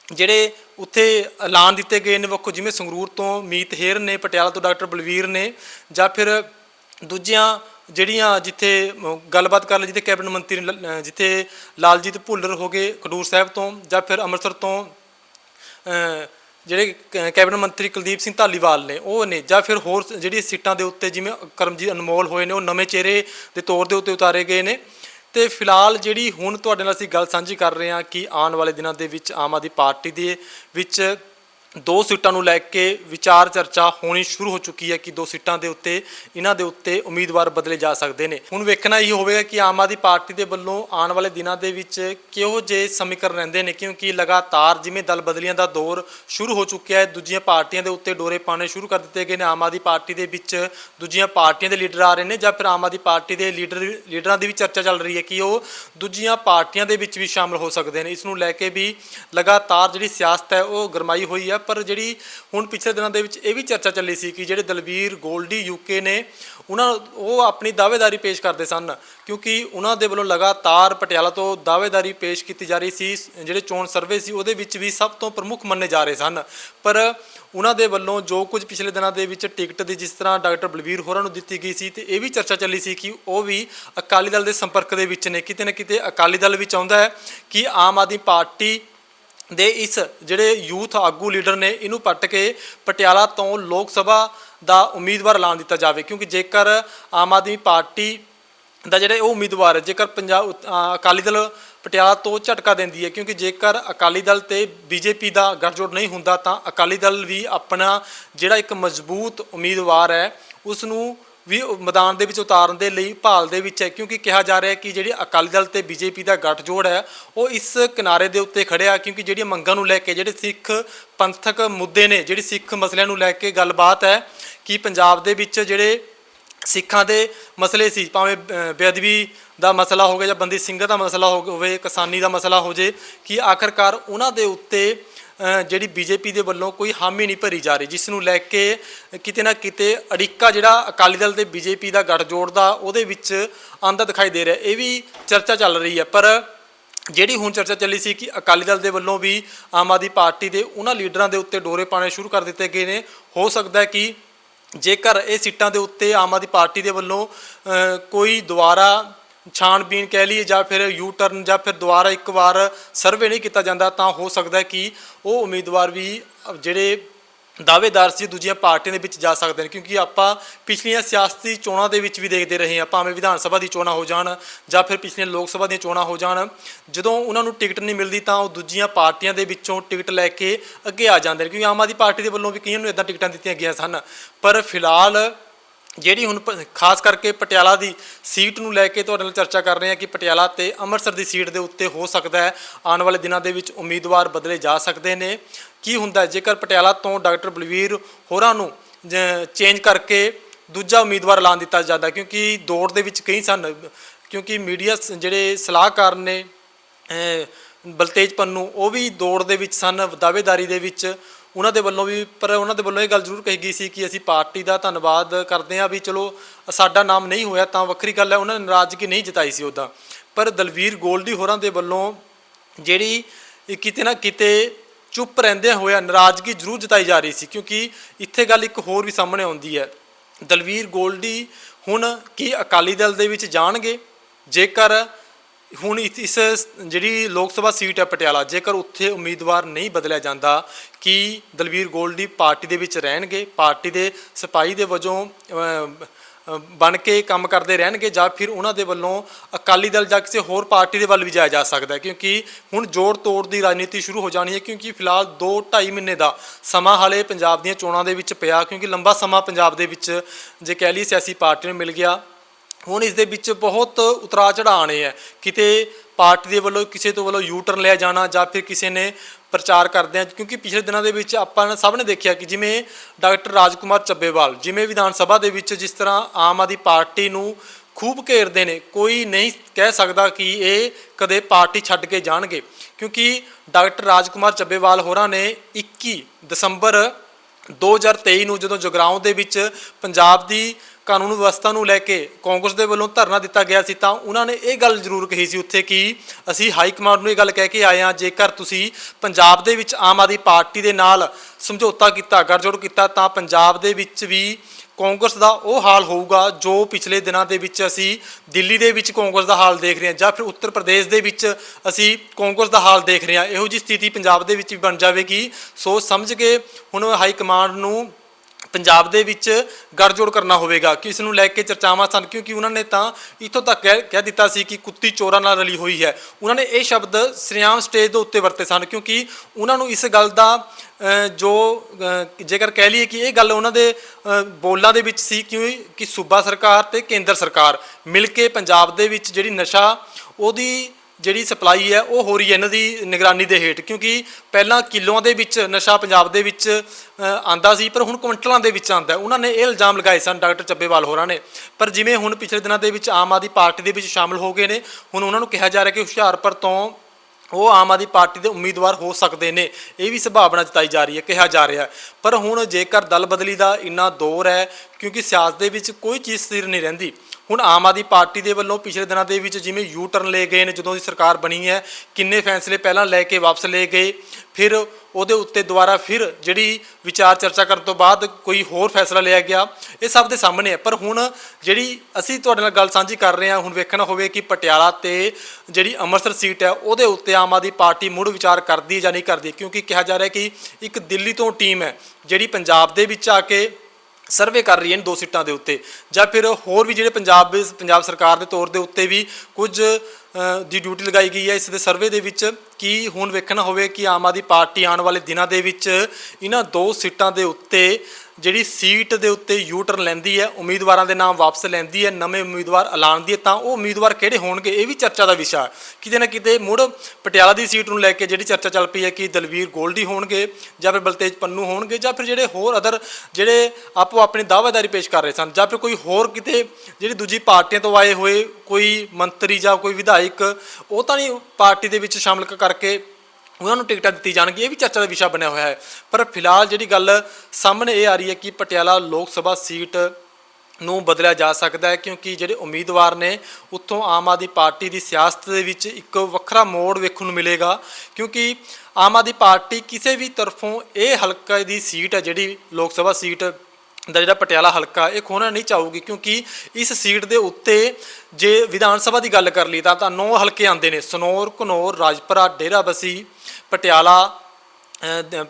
S1: ਜਿਹੜੇ ਉੱਥੇ ਐਲਾਨ ਦਿੱਤੇ ਗਏ ਨੇ ਵੱਖੋ ਜਿਵੇਂ ਸੰਗਰੂਰ ਤੋਂ ਮੀਤ ਹੇਰ ਨੇ ਪਟਿਆਲਾ ਤੋਂ ਡਾਕਟਰ ਬਲਵੀਰ ਨੇ ਜਾਂ ਫਿਰ ਦੂਜੀਆਂ ਜਿਹੜੀਆਂ ਜਿੱਥੇ ਅਮ, ਗੱਲਬਾਤ ਕਰ ਲਈ ਜਿੱਥੇ ਕੈਬਨਿਟ ਮੰਤਰੀ ਲ- ਅ, ਜਿੱਥੇ ਲਾਲਜੀਤ ਭੁੱਲਰ ਹੋ ਗਏ ਖਡੂਰ ਸਾਹਿਬ ਤੋਂ ਜਾਂ ਫਿਰ ਅੰਮ੍ਰਿਤਸਰ ਤੋਂ ਜਿਹੜੇ ਕ- ਕੈਬਨਿਟ ਮੰਤਰੀ ਕੁਲਦੀਪ ਸਿੰਘ ਧਾਲੀਵਾਲ ਨੇ, ਉਹ ਨੇ, ਜਾਂ ਫਿਰ ਹੋਰ ਜਿਹੜੀ ਸੀਟਾਂ ਦੇ ਉੱਤੇ ਜਿਵੇਂ ਕਰਮਜੀਤ ਅਨਮੋਲ ਹੋਏ ਨੇ, ਉਹ ਨਵੇਂ ਚਿਹਰੇ ਦੇ ਤੌਰ ਦੇ ਉੱਤੇ ਉਤਾਰੇ ਗਏ ਨੇ। ਤੇ ਫਿਲਹਾਲ ਜਿਹੜੀ ਹੁਣ ਤੁਹਾਡੇ ਨਾਲ ਅਸੀਂ ਗੱਲ ਸਾਂਝੀ ਕਰ ਰਹੇ ਹਾਂ ਕਿ ਆਉਣ ਵਾਲੇ ਦਿਨਾਂ ਦੇ ਵਿੱਚ ਆਮ ਆਦਮੀ ਪਾਰਟੀ ਦੇ ਵਿੱਚ ਦੋ ਸੀਟਾਂ ਨੂੰ ਲੈ ਕੇ ਵਿਚਾਰ ਚਰਚਾ ਹੋਣੀ ਸ਼ੁਰੂ ਹੋ ਚੁੱਕੀ ਹੈ ਕਿ ਦੋ ਸੀਟਾਂ ਦੇ ਉੱਤੇ, ਇਹਨਾਂ ਦੇ ਉੱਤੇ ਉਮੀਦਵਾਰ ਬਦਲੇ ਜਾ ਸਕਦੇ ਨੇ। ਹੁਣ ਵੇਖਣਾ ਇਹ ਹੋਵੇਗਾ ਕਿ ਆਮ ਆਦਮੀ ਪਾਰਟੀ ਦੇ ਵੱਲੋਂ ਆਉਣ ਵਾਲੇ ਦਿਨਾਂ ਦੇ ਵਿੱਚ ਕਿਹੋ ਜਿਹੇ ਸਮੀਕਰਨ ਰਹਿੰਦੇ ਨੇ, ਕਿਉਂਕਿ ਲਗਾਤਾਰ ਜਿਵੇਂ ਦਲ ਬਦਲੀਆਂ ਦਾ ਦੌਰ ਸ਼ੁਰੂ ਹੋ ਚੁੱਕਿਆ ਹੈ, ਦੂਜੀਆਂ ਪਾਰਟੀਆਂ ਦੇ ਉੱਤੇ ਡੋਰੇ ਪਾਣੇ ਸ਼ੁਰੂ ਕਰ ਦਿੱਤੇ ਗਏ ਨੇ। ਆਮ ਆਦਮੀ ਪਾਰਟੀ ਦੇ ਵਿੱਚ ਦੂਜੀਆਂ ਪਾਰਟੀਆਂ ਦੇ ਲੀਡਰ ਆ ਰਹੇ ਨੇ ਜਾਂ ਫਿਰ ਆਮ ਆਦਮੀ ਪਾਰਟੀ ਦੇ ਲੀਡਰ, ਲੀਡਰਾਂ ਦੀ ਵੀ ਚਰਚਾ ਚੱਲ ਰਹੀ ਹੈ ਕਿ ਉਹ ਦੂਜੀਆਂ ਪਾਰਟੀਆਂ ਦੇ ਵਿੱਚ ਵੀ ਸ਼ਾਮਲ ਹੋ ਸਕਦੇ ਨੇ। ਇਸ ਨੂੰ ਲੈ ਕੇ ਵੀ ਲਗਾਤਾਰ ਜਿਹੜੀ ਸਿਆਸਤ ਹੈ, ਉਹ ਗਰਮਾਈ ਹੋਈ ਹੈ ਪਰ ਜਿਹੜੀ ਹੁਣ ਪਿਛਲੇ ਦਿਨਾਂ ਦੇ ਵਿੱਚ ਇਹ ਵੀ ਚਰਚਾ ਚੱਲੀ ਸੀ ਕਿ ਜਿਹੜੇ ਦਲਵੀਰ ਗੋਲਡੀ ਯੂਕੇ ਨੇ, ਉਹਨਾਂ ਉਹ ਆਪਣੀ ਦਾਅਵੇਦਾਰੀ ਪੇਸ਼ ਕਰਦੇ ਸਨ, ਕਿਉਂਕਿ ਉਹਨਾਂ ਦੇ ਵੱਲੋਂ ਲਗਾਤਾਰ ਪਟਿਆਲਾ ਤੋਂ ਦਾਅਵੇਦਾਰੀ ਪੇਸ਼ ਕੀਤੀ ਜਾ ਰਹੀ ਸੀ, ਜਿਹੜੇ ਚੋਣ ਸਰਵੇ ਸੀ ਉਹਦੇ ਵਿੱਚ ਵੀ ਸਭ ਤੋਂ ਪ੍ਰਮੁੱਖ ਮੰਨੇ ਜਾ ਰਹੇ ਸਨ। ਪਰ ਉਹਨਾਂ ਦੇ ਵੱਲੋਂ ਜੋ ਕੁਝ ਪਿਛਲੇ ਦਿਨਾਂ ਦੇ ਵਿੱਚ ਟਿਕਟ ਦੀ ਜਿਸ ਤਰ੍ਹਾਂ ਡਾਕਟਰ ਬਲਵੀਰ ਹੋਰਾਂ ਨੂੰ ਦਿੱਤੀ ਗਈ ਸੀ, ਤੇ ਇਹ ਵੀ ਚਰਚਾ ਚੱਲੀ ਸੀ ਕਿ ਉਹ ਵੀ ਅਕਾਲੀ ਦਲ ਦੇ ਸੰਪਰਕ ਦੇ ਵਿੱਚ ਨੇ, ਕਿਤੇ ਨਾ ਕਿਤੇ ਅਕਾਲੀ ਦਲ ਵੀ ਚਾਹੁੰਦਾ ਹੈ ਕਿ ਆਮ ਆਦਮੀ ਪਾਰਟੀ ਦੇ ਇਸ ਜਿਹੜੇ ਯੂਥ ਆਗੂ ਲੀਡਰ ਨੇ ਇਹਨੂੰ ਪੱਟ ਕੇ ਪਟਿਆਲਾ ਤੋਂ ਲੋਕ ਸਭਾ ਦਾ ਉਮੀਦਵਾਰ ਐਲਾਨ ਦਿੱਤਾ ਜਾਵੇ। ਕਿਉਂਕਿ ਜੇਕਰ ਆਮ ਆਦਮੀ ਪਾਰਟੀ ਦਾ ਜਿਹੜੇ ਉਹ ਉਮੀਦਵਾਰ ਜੇਕਰ ਪੰਜਾਬ ਅ, ਅਕਾਲੀ ਦਲ ਪਟਿਆਲਾ ਤੋਂ ਝਟਕਾ ਦਿੰਦੀ ਹੈ ਕਿਉਂਕਿ ਜੇਕਰ ਅਕਾਲੀ ਦਲ ਤੇ ਬੀਜੇਪੀ ਦਾ ਗੱਠਜੋੜ ਨਹੀਂ ਹੁੰਦਾ ਤਾਂ ਅਕਾਲੀ ਦਲ ਵੀ ਆਪਣਾ ਜਿਹੜਾ ਇੱਕ ਮਜ਼ਬੂਤ ਉਮੀਦਵਾਰ ਹੈ ਉਸ ਨੂੰ ਵੀ ਮੈਦਾਨ ਦੇ ਵਿੱਚ ਉਤਾਰਨ ਦੇ ਲਈ ਭਾਲ ਦੇ ਵਿੱਚ ਹੈ, ਕਿਉਂਕਿ ਕਿਹਾ ਜਾ ਰਿਹਾ ਹੈ ਕਿ ਜਿਹੜੀ ਅਕਾਲੀ ਦਲ ਤੇ ਬੀਜੇਪੀ ਦਾ ਗੱਠਜੋੜ ਹੈ, ਉਹ ਇਸ ਕਿਨਾਰੇ ਦੇ ਉੱਤੇ ਖੜਿਆ ਕਿਉਂਕਿ ਜਿਹੜੀਆਂ ਮੰਗਾਂ ਨੂੰ ਲੈ ਕੇ ਜਿਹੜੇ ਸਿੱਖ ਪੰਥਕ ਮੁੱਦੇ ਨੇ, ਜਿਹੜੀ ਸਿੱਖ ਮਸਲਿਆਂ ਨੂੰ ਲੈ ਕੇ ਗੱਲਬਾਤ ਹੈ, ਕਿ ਪੰਜਾਬ ਦੇ ਵਿੱਚ ਜਿਹੜੇ ਸਿੱਖਾਂ ਦੇ ਮਸਲੇ ਸੀ ਭਾਵੇਂ ਬੇਅਦਬੀ ਦਾ ਮਸਲਾ ਹੋਵੇ ਜਾਂ ਬੰਦੀ ਸਿੰਘਾਂ ਦਾ ਮਸਲਾ ਹੋਵੇ ਕਿਸਾਨੀ ਦਾ ਮਸਲਾ ਹੋ ਜੇ ਕਿ ਆਖਰਕਾਰ ਉਹਨਾਂ ਦੇ ਉੱਤੇ ਅ, ਜਿਹੜੀ ਬੀਜੇਪੀ ਦੇ ਵੱਲੋਂ ਕੋਈ ਹਾਮੀ ਨਹੀਂ ਭਰੀ ਜਾ ਰਹੀ ਜਿਸ ਨੂੰ ਲੈ ਕੇ ਕਿਤੇ ਨਾ ਕਿਤੇ ਅੜਿੱਕਾ ਜਿਹੜਾ ਅਕਾਲੀ ਦਲ ਤੇ ਬੀਜੇਪੀ ਦਾ ਗੱਠਜੋੜ ਦਾ ਉਹਦੇ ਵਿੱਚ ਆਂਦਾ ਦਿਖਾਈ ਦੇ ਰਿਹਾ ਇਹ ਵੀ ਚਰਚਾ ਚੱਲ ਰਹੀ ਹੈ। ਪਰ ਜਿਹੜੀ ਹੁਣ ਚਰਚਾ ਚੱਲੀ ਸੀ ਕਿ ਅਕਾਲੀ ਦਲ ਦੇ ਵੱਲੋਂ ਵੀ ਆਮ ਆਦਮੀ ਪਾਰਟੀ ਦੇ ਉਹਨਾਂ ਲੀਡਰਾਂ ਦੇ ਉੱਤੇ ਡੋਰੇ ਪਾਣੇ ਸ਼ੁਰੂ ਕਰ ਦਿੱਤੇ ਗਏ ਨੇ ਹੋ ਸਕਦਾ ਹੈ ਕਿ ਜੇਕਰ ਇਹ ਸੀਟਾਂ ਦੇ ਉੱਤੇ ਆਮ ਆਦਮੀ ਪਾਰਟੀ ਦੇ ਵੱਲੋਂ ਕੋਈ ਦੁਬਾਰਾ ਛਾਣਬੀਨ ਕਹਿ ਲਈਏ ਜਾਂ ਫਿਰ ਯੂ ਟਰਨ ਜਾਂ ਫਿਰ ਦੁਬਾਰਾ ਇੱਕ ਵਾਰ ਸਰਵੇ ਨਹੀਂ ਕੀਤਾ ਜਾਂਦਾ, ਤਾਂ ਹੋ ਸਕਦਾ ਕਿ ਉਹ ਉਮੀਦਵਾਰ ਵੀ ਜਿਹੜੇ ਦਾਅਵੇਦਾਰ ਸੀ, ਦੂਜੀਆਂ ਪਾਰਟੀਆਂ ਦੇ ਵਿੱਚ ਜਾ ਸਕਦੇ ਨੇ, ਕਿਉਂਕਿ ਆਪਾਂ ਪਿਛਲੀਆਂ ਸਿਆਸਤੀ ਚੋਣਾਂ ਦੇ ਵਿੱਚ ਵੀ ਦੇਖਦੇ ਰਹੇ ਹਾਂ ਭਾਵੇਂ ਵਿਧਾਨ ਸਭਾ ਦੀ ਚੋਣਾਂ ਹੋ ਜਾਣ ਜਾਂ ਫਿਰ ਪਿਛਲੀਆਂ ਲੋਕ ਸਭਾ ਦੀਆਂ ਚੋਣਾਂ ਹੋ ਜਾਣ, ਜਦੋਂ ਉਹਨਾਂ ਨੂੰ ਟਿਕਟ ਨਹੀਂ ਮਿਲਦੀ ਤਾਂ ਉਹ ਦੂਜੀਆਂ ਪਾਰਟੀਆਂ ਦੇ ਵਿੱਚੋਂ ਟਿਕਟ ਲੈ ਕੇ ਅੱਗੇ ਆ ਜਾਂਦੇ ਨੇ, ਕਿਉਂਕਿ ਆਮ ਆਦਮੀ ਪਾਰਟੀ ਦੇ ਵੱਲੋਂ ਵੀ ਕਈਆਂ ਨੂੰ ਇਦਾਂ ਟਿਕਟਾਂ ਦਿੱਤੀਆਂ ਗਈਆਂ ਸਨ। ਪਰ ਫਿਲਹਾਲ ਜਿਹੜੀ ਹੁਣ ਪ- ਖਾਸ ਕਰਕੇ ਪਟਿਆਲਾ ਦੀ ਸੀਟ ਨੂੰ ਲੈ ਕੇ ਤੁਹਾਡੇ ਨਾਲ ਚਰਚਾ ਕਰ ਰਹੇ ਹਾਂ ਕਿ ਪਟਿਆਲਾ ਤੇ ਅੰਮ੍ਰਿਤਸਰ ਦੀ ਸੀਟ ਦੇ ਉੱਤੇ ਹੋ ਸਕਦਾ ਹੈ। ਆਉਣ ਵਾਲੇ ਦਿਨਾਂ ਦੇ ਵਿੱਚ ਉਮੀਦਵਾਰ ਬਦਲੇ ਜਾ ਸਕਦੇ ਨੇ। ਕੀ ਹੁੰਦਾ ਜੇਕਰ ਪਟਿਆਲਾ ਤੋਂ ਡਾਕਟਰ ਬਲਵੀਰ ਹੋਰਾਂ ਨੂੰ ਚੇਂਜ ਕਰਕੇ ਦੂਜਾ ਉਮੀਦਵਾਰ ਐਲਾਨ ਦਿੱਤਾ ਜਾਂਦਾ, ਕਿਉਂਕਿ ਦੌੜ ਦੇ ਵਿੱਚ ਕਈ ਸਨ, ਕਿਉਂਕਿ ਮੀਡੀਆ ਜਿਹੜੇ ਸਲਾਹਕਾਰ ਨੇ ਬਲਤੇਜ ਪੰਨੂ, ਉਹ ਵੀ ਦੌੜ ਦੇ ਵਿੱਚ ਸਨ, ਦਾਅਵੇਦਾਰੀ ਦੇ ਵਿੱਚ। ਉਹਨਾਂ ਦੇ ਵੱਲੋਂ ਵੀ, ਪਰ ਉਹਨਾਂ ਦੇ ਵੱਲੋਂ ਇਹ ਗੱਲ ਜ਼ਰੂਰ ਕਹੀ ਗਈ ਸੀ ਕਿ ਅਸੀਂ ਪਾਰਟੀ ਦਾ ਧੰਨਵਾਦ ਕਰਦੇ ਹਾਂ ਵੀ ਚਲੋ ਸਾਡਾ ਨਾਮ ਨਹੀਂ ਹੋਇਆ ਤਾਂ ਵੱਖਰੀ ਗੱਲ ਹੈ, ਉਹਨਾਂ ਨੇ ਨਾਰਾਜ਼ਗੀ ਨਹੀਂ ਜਤਾਈ ਸੀ ਉਹਦਾ ਪਰ ਦਲਵੀਰ ਗੋਲਡੀ ਹੋਰਾਂ ਦੇ ਵੱਲੋਂ ਜਿਹੜੀ ਕਿਤੇ ਨਾ ਕਿਤੇ ਚੁੱਪ ਰਹਿੰਦਿਆਂ ਹੋਇਆ ਨਾਰਾਜ਼ਗੀ ਜ਼ਰੂਰ ਜਤਾਈ ਜਾ ਰਹੀ ਸੀ, ਕਿਉਂਕਿ ਇੱਥੇ ਗੱਲ ਇੱਕ ਹੋਰ ਵੀ ਸਾਹਮਣੇ ਆਉਂਦੀ ਹੈ। ਦਲਵੀਰ ਗੋਲਡੀ ਹੁਣ ਕੀ ਅਕਾਲੀ ਦਲ ਦੇ ਵਿੱਚ ਜਾਣਗੇ? ਜੇਕਰ ਹੁਣ ਇਸ ਇਸ ਜਿਹੜੀ ਲੋਕ ਸਭਾ ਸੀਟ ਹੈ ਪਟਿਆਲਾ, ਜੇਕਰ ਉੱਥੇ ਉਮੀਦਵਾਰ ਨਹੀਂ ਬਦਲਿਆ ਜਾਂਦਾ, ਕਿ ਦਲਵੀਰ ਗੋਲਡੀ ਪਾਰਟੀ ਦੇ ਵਿੱਚ ਰਹਿਣਗੇ? ਪਾਰਟੀ ਦੇ ਸਿਪਾਹੀ ਦੇ ਵਜੋਂ ਬਣ ਕੇ ਕੰਮ ਕਰਦੇ ਰਹਿਣਗੇ ਜਾਂ ਫਿਰ ਉਹਨਾਂ ਦੇ ਵੱਲੋਂ ਅਕਾਲੀ ਦਲ ਜਾਂ ਕਿਸੇ ਹੋਰ ਪਾਰਟੀ ਦੇ ਵੱਲ ਵੀ ਜਾਇਆ ਜਾ ਸਕਦਾ ਹੈ? ਕਿਉਂਕਿ ਹੁਣ ਜੋੜ ਤੋੜ ਦੀ ਰਾਜਨੀਤੀ ਸ਼ੁਰੂ ਹੋ ਜਾਣੀ ਹੈ, ਕਿਉਂਕਿ ਫਿਲਹਾਲ 2 2.5 ਮਹੀਨੇ ਦਾ ਸਮਾਂ ਹਾਲੇ ਪੰਜਾਬ ਦੀਆਂ ਚੋਣਾਂ ਦੇ ਵਿੱਚ ਪਿਆ, ਕਿਉਂਕਿ ਲੰਬਾ ਸਮਾਂ ਪੰਜਾਬ ਦੇ ਵਿੱਚ, ਜੇ ਕਹਿ ਲਈ ਸਿਆਸੀ ਪਾਰਟੀ ਨੂੰ ਮਿਲ ਗਿਆ ਹੁਣ ਇਸ ਦੇ ਵਿੱਚ ਬਹੁਤ ਉਤਰਾਅ ਚੜ੍ਹਾਅ ਆਣੇ ਹੈ। ਕਿਤੇ ਪਾਰਟੀ ਦੇ ਵੱਲੋਂ, ਕਿਸੇ ਤੋਂ ਵੱਲੋਂ ਯੂ ਟਰਨ ਲਿਆ ਜਾਣਾ ਜਾਂ ਫਿਰ ਕਿਸੇ ਨੇ ਪ੍ਰਚਾਰ ਕਰਦੇ ਆ, ਕਿਉਂਕਿ ਪਿਛਲੇ ਦਿਨਾਂ ਦੇ ਵਿੱਚ ਆਪਾਂ ਨੇ ਸਭ ਨੇ ਦੇਖਿਆ ਕਿ ਜਿਵੇਂ ਡਾਕਟਰ ਰਾਜਕੁਮਾਰ ਚੱਬੇਵਾਲ ਜਿਵੇਂ ਵਿਧਾਨ ਸਭਾ ਦੇ ਵਿੱਚ ਜਿਸ ਤਰ੍ਹਾਂ ਆਮ ਆਦਮੀ ਪਾਰਟੀ ਨੂੰ ਖੂਬ ਘੇਰਦੇ ਨੇ, ਕੋਈ ਨਹੀਂ ਕਹਿ ਸਕਦਾ ਕਿ ਇਹ ਕਦੇ ਪਾਰਟੀ ਛੱਡ ਕੇ ਜਾਣਗੇ। ਕਿਉਂਕਿ ਡਾਕਟਰ ਰਾਜਕੁਮਾਰ ਚੱਬੇਵਾਲ ਹੋਰਾਂ ਨੇ 21 ਦਸੰਬਰ 2023 ਨੂੰ ਜਦੋਂ ਜਗਰਾਉਂ ਦੇ ਵਿੱਚ ਪੰਜਾਬ ਦੀ ਕਾਨੂੰਨ ਵਿਵਸਥਾ ਨੂੰ ਲੈ ਕੇ ਕਾਂਗਰਸ ਦੇ ਵੱਲੋਂ ਧਰਨਾ ਦਿੱਤਾ ਗਿਆ ਸੀ ਤਾਂ ਉਹਨਾਂ ਨੇ ਇਹ ਗੱਲ ਜ਼ਰੂਰ ਕਹੀ ਸੀ ਉੱਥੇ ਕਿ ਅਸੀਂ ਹਾਈ ਕਮਾਂਡ ਨੂੰ ਇਹ ਗੱਲ ਕਹਿ ਕੇ ਆਏ ਹਾਂ, ਜੇਕਰ ਤੁਸੀਂ ਪੰਜਾਬ ਦੇ ਵਿੱਚ ਆਮ ਆਦਮੀ ਪਾਰਟੀ ਦੇ ਨਾਲ ਸਮਝੌਤਾ ਕੀਤਾ, ਗੱਠਜੋੜ ਕੀਤਾ, ਤਾਂ ਪੰਜਾਬ ਦੇ ਵਿੱਚ ਵੀ ਕਾਂਗਰਸ ਦਾ ਉਹ ਹਾਲ ਹੋਊਗਾ ਜੋ ਪਿਛਲੇ ਦਿਨਾਂ ਦੇ ਵਿੱਚ ਅਸੀਂ ਦਿੱਲੀ ਦੇ ਵਿੱਚ ਕਾਂਗਰਸ ਦਾ ਹਾਲ ਦੇਖ ਰਹੇ ਹਾਂ ਜਾਂ ਫਿਰ ਉੱਤਰ ਪ੍ਰਦੇਸ਼ ਦੇ ਵਿੱਚ ਅਸੀਂ ਕਾਂਗਰਸ ਦਾ ਹਾਲ ਦੇਖ ਰਹੇ ਹਾਂ। ਇਹੋ ਜੀ ਸਥਿਤੀ ਪੰਜਾਬ ਦੇ ਵਿੱਚ ਵੀ ਬਣ ਜਾਵੇਗੀ। ਸੋ ਸਮਝ ਕੇ ਹੁਣ ਹਾਈ ਕਮਾਂਡ ਨੂੰ ਪੰਜਾਬ ਦੇ ਵਿੱਚ ਗੜਜੋੜ ਕਰਨਾ ਹੋਵੇਗਾ ਕਿ ਇਸ ਨੂੰ ਲੈ ਕੇ ਚਰਚਾਵਾਂ ਸਨ, ਕਿਉਂਕਿ ਉਹਨਾਂ ਨੇ ਤਾਂ ਇਥੋਂ ਤੱਕ ਕਹਿ ਕਹਿ ਦਿੱਤਾ ਸੀ ਕਿ ਕੁੱਤੀ ਚੋਰਾਂ ਨਾਲ ਰਲੀ ਹੋਈ ਹੈ। ਉਹਨਾਂ ਨੇ ਇਹ ਸ਼ਬਦ ਸ੍ਰੀਆਮ ਸਟੇਜ ਦੇ ਉੱਤੇ ਵਰਤੇ ਸਨ, ਕਿਉਂਕਿ ਉਹਨਾਂ ਨੂੰ ਇਸ ਗੱਲ ਦਾ ਜੋ ਜੇਕਰ ਕਹਿ ਲਈਏ ਕਿ ਇਹ ਗੱਲ ਉਹਨਾਂ ਦੇ ਬੋਲਾਂ ਦੇ ਵਿੱਚ ਸੀ ਕਿਉਂ ਕਿ ਸੂਬਾ ਸਰਕਾਰ ਤੇ ਕੇਂਦਰ ਸਰਕਾਰ ਮਿਲ ਕੇ ਪੰਜਾਬ ਦੇ ਵਿੱਚ ਜਿਹੜੀ ਨਸ਼ਾ, ਉਹਦੀ ਜਿਹੜੀ ਸਪਲਾਈ ਹੈ ਉਹ ਹੋ ਰਹੀ ਹੈ ਇਹਨਾਂ ਦੀ ਨਿਗਰਾਨੀ ਦੇ ਹੇਠ। ਕਿਉਂਕਿ ਪਹਿਲਾਂ ਕਿਲੋਆਂ ਦੇ ਵਿੱਚ ਨਸ਼ਾ ਪੰਜਾਬ ਦੇ ਵਿੱਚ ਅ, ਆਂਦਾ ਸੀ ਪਰ ਹੁਣ ਕੁਇੰਟਲਾਂ ਦੇ ਵਿੱਚ ਆਂਦਾ ਉਹਨਾਂ ਨੇ ਇਹ ਇਲਜ਼ਾਮ ਲਗਾਏ ਸਨ ਡਾਕਟਰ ਚੱਬੇਵਾਲ ਹੋਰਾਂ ਨੇ। ਪਰ ਜਿਵੇਂ ਹੁਣ ਪਿਛਲੇ ਦਿਨਾਂ ਦੇ ਵਿੱਚ ਆਮ ਆਦਮੀ ਪਾਰਟੀ ਦੇ ਵਿੱਚ ਸ਼ਾਮਲ ਹੋ ਗਏ ਨੇ ਹੁਣ ਉਹਨਾਂ ਨੂੰ ਕਿਹਾ ਜਾ ਰਿਹਾ ਕਿ ਹੁਸ਼ਿਆਰਪੁਰ ਤੋਂ ਉਹ ਆਮ ਆਦਮੀ ਪਾਰਟੀ ਦੇ ਉਮੀਦਵਾਰ ਹੋ ਸਕਦੇ ਨੇ। ਇਹ ਵੀ ਸੰਭਾਵਨਾ ਜਤਾਈ ਜਾ ਰਹੀ ਹੈ ਕਿਹਾ ਜਾ ਰਿਹਾ ਪਰ ਹੁਣ ਜੇਕਰ ਦਲ ਬਦਲੀ ਦਾ ਇੰਨਾ ਦੌਰ ਹੈ ਕਿਉਂਕਿ ਸਿਆਸਤ ਦੇ ਵਿੱਚ ਕੋਈ ਚੀਜ਼ ਸਥਿਰ ਨਹੀਂ ਰਹਿੰਦੀ ਹੁਣ ਆਮ ਆਦਮੀ ਪਾਰਟੀ ਦੇ ਵੱਲੋਂ ਪਿਛਲੇ ਦਿਨਾਂ ਦੇ ਵਿੱਚ ਜਿਵੇਂ ਯੂ ਟਰਨ ਲਏ ਗਏ ਨੇ, ਜਦੋਂ ਦੀ ਸਰਕਾਰ ਬਣੀ ਹੈ, ਕਿੰਨੇ ਫੈਸਲੇ ਪਹਿਲਾਂ ਲੈ ਕੇ ਵਾਪਸ ਲਏ ਗਏ, ਫਿਰ ਉਹਦੇ ਉੱਤੇ ਦੁਬਾਰਾ ਫਿਰ ਜਿਹੜੀ ਵਿਚਾਰ ਚਰਚਾ ਕਰਨ ਤੋਂ ਬਾਅਦ ਕੋਈ ਹੋਰ ਫੈਸਲਾ ਲਿਆ ਗਿਆ, ਇਹ ਸਭ ਦੇ ਸਾਹਮਣੇ ਹੈ। ਪਰ ਹੁਣ ਜਿਹੜੀ ਅਸੀਂ ਤੁਹਾਡੇ ਨਾਲ ਗੱਲ ਸਾਂਝੀ ਕਰ ਰਹੇ ਹਾਂ, ਹੁਣ ਵੇਖਣਾ ਹੋਵੇ ਕਿ ਪਟਿਆਲਾ ਤੇ ਜਿਹੜੀ ਅੰਮ੍ਰਿਤਸਰ ਸੀਟ ਹੈ, ਉਹਦੇ ਉੱਤੇ ਆਮ ਆਦਮੀ ਪਾਰਟੀ ਮੁੜ ਵਿਚਾਰ ਕਰਦੀ ਜਾਂ ਨਹੀਂ ਕਰਦੀ ਕਿਉਂਕਿ ਕਿਹਾ ਜਾ ਰਿਹਾ ਕਿ ਇੱਕ ਦਿੱਲੀ ਤੋਂ ਟੀਮ ਹੈ, ਜਿਹੜੀ ਪੰਜਾਬ ਦੇ ਵਿੱਚ ਆ ਕੇ ਸਰਵੇ ਕਰ ਰਹੀ ਹੈ ਦੋ ਸੀਟਾਂ ਦੇ ਉੱਤੇ। ਜਾਂ ਫਿਰ ਹੋਰ ਵੀ ਜਿਹੜੇ ਪੰਜਾਬ ਪੰਜਾਬ ਸਰਕਾਰ ਦੇ ਤੌਰ ਦੇ ਉੱਤੇ ਵੀ ਕੁਝ ਦੀ ਡਿਊਟੀ ਲਗਾਈ ਗਈ ਹੈ। ਇਸ ਦੇ ਸਰਵੇ ਦੇ ਵਿੱਚ ਕਿ ਹੁਣ ਵੇਖਣਾ ਹੋਵੇ ਕਿ ਆਮ ਆਦਮੀ ਪਾਰਟੀ ਆਉਣ ਵਾਲੇ ਦਿਨਾਂ ਦੇ ਵਿੱਚ ਇਹਨਾਂ ਦੋ ਸੀਟਾਂ ਦੇ ਉੱਤੇ ਜਿਹੜੀ ਸੀਟ ਦੇ ਉੱਤੇ ਯੂ ਟਰਨ ਲੈਂਦੀ ਹੈ, ਉਮੀਦਵਾਰਾਂ ਦੇ ਨਾਮ ਵਾਪਸ ਲੈਂਦੀ ਹੈ, ਨਵੇਂ ਉਮੀਦਵਾਰ ਐਲਾਨਦੀ ਹੈ, ਤਾਂ ਉਹ ਉਮੀਦਵਾਰ ਕਿਹੜੇ ਹੋਣਗੇ? ਇਹ ਵੀ ਚਰਚਾ ਦਾ ਵਿਸ਼ਾ ਹੈ। ਕਿਤੇ ਨਾ ਕਿਤੇ ਮੁੜ ਪਟਿਆਲਾ ਦੀ ਸੀਟ ਨੂੰ ਲੈ ਕੇ ਜਿਹੜੀ ਚਰਚਾ ਚੱਲ ਪਈ ਹੈ ਕਿ ਦਲਵੀਰ ਗੋਲਡੀ ਹੋਣਗੇ ਜਾਂ ਫਿਰ ਬਲਤੇਜ ਪੰਨੂ ਹੋਣਗੇ ਜਾਂ ਫਿਰ ਜਿਹੜੇ ਹੋਰ ਅਦਰ ਜਿਹੜੇ ਆਪੋ ਆਪਣੀ ਦਾਅਵੇਦਾਰੀ ਪੇਸ਼ ਕਰ ਰਹੇ ਸਨ ਜਾਂ ਫਿਰ ਕੋਈ ਹੋਰ ਕਿਤੇ ਜਿਹੜੀ ਦੂਜੀ ਪਾਰਟੀਆਂ ਤੋਂ ਆਏ ਹੋਏ ਕੋਈ ਮੰਤਰੀ ਜਾਂ ਕੋਈ ਵਿਧਾਇਕ ਉਹ ਤਾਂ ਨਹੀਂ ਪਾਰਟੀ ਦੇ ਵਿੱਚ ਸ਼ਾਮਲ ਕਰਕੇ ਉਹਨਾਂ ਨੂੰ ਟਿਕਟਾਂ ਦਿੱਤੀ ਜਾਣਗੀਆਂ, ਇਹ ਵੀ ਚਰਚਾ ਦਾ ਵਿਸ਼ਾ ਬਣਿਆ ਹੋਇਆ ਹੈ। ਪਰ ਫਿਲਹਾਲ ਜਿਹੜੀ ਗੱਲ ਸਾਹਮਣੇ ਇਹ ਆ ਰਹੀ ਹੈ ਕਿ ਪਟਿਆਲਾ ਲੋਕ ਸਭਾ ਸੀਟ ਨੂੰ ਬਦਲਿਆ ਜਾ ਸਕਦਾ ਹੈ, ਕਿਉਂਕਿ ਜਿਹੜੇ ਉਮੀਦਵਾਰ ਨੇ, ਉੱਥੋਂ ਆਮ ਆਦਮੀ ਪਾਰਟੀ ਦੀ ਸਿਆਸਤ ਦੇ ਵਿੱਚ ਇੱਕ ਵੱਖਰਾ ਮੋੜ ਵੇਖਣ ਨੂੰ ਮਿਲੇਗਾ। ਕਿਉਂਕਿ ਆਮ ਆਦਮੀ ਪਾਰਟੀ ਕਿਸੇ ਵੀ ਤਰਫੋਂ ਇਹ ਹਲਕਾ ਦੀ ਸੀਟ ਹੈ ਜਿਹੜੀ ਲੋਕ ਸਭਾ ਸੀਟ ਦਾ ਜਿਹੜਾ ਪਟਿਆਲਾ ਹਲਕਾ, ਇਹ ਖੋਣਾ ਨਹੀਂ ਚਾਹੂਗੀ ਕਿਉਂਕਿ ਇਸ ਸੀਟ ਦੇ ਉੱਤੇ ਜੇ ਵਿਧਾਨ ਸਭਾ ਦੀ ਗੱਲ ਕਰ ਲਈ ਤਾਂ ਤਾਂ ਨੌ ਹਲਕੇ ਆਉਂਦੇ ਨੇ। ਸਨੌਰ, ਘਨੌਰ, ਰਾਜਪੁਰਾ, ਡੇਰਾਬੱਸੀ, ਪਟਿਆਲਾ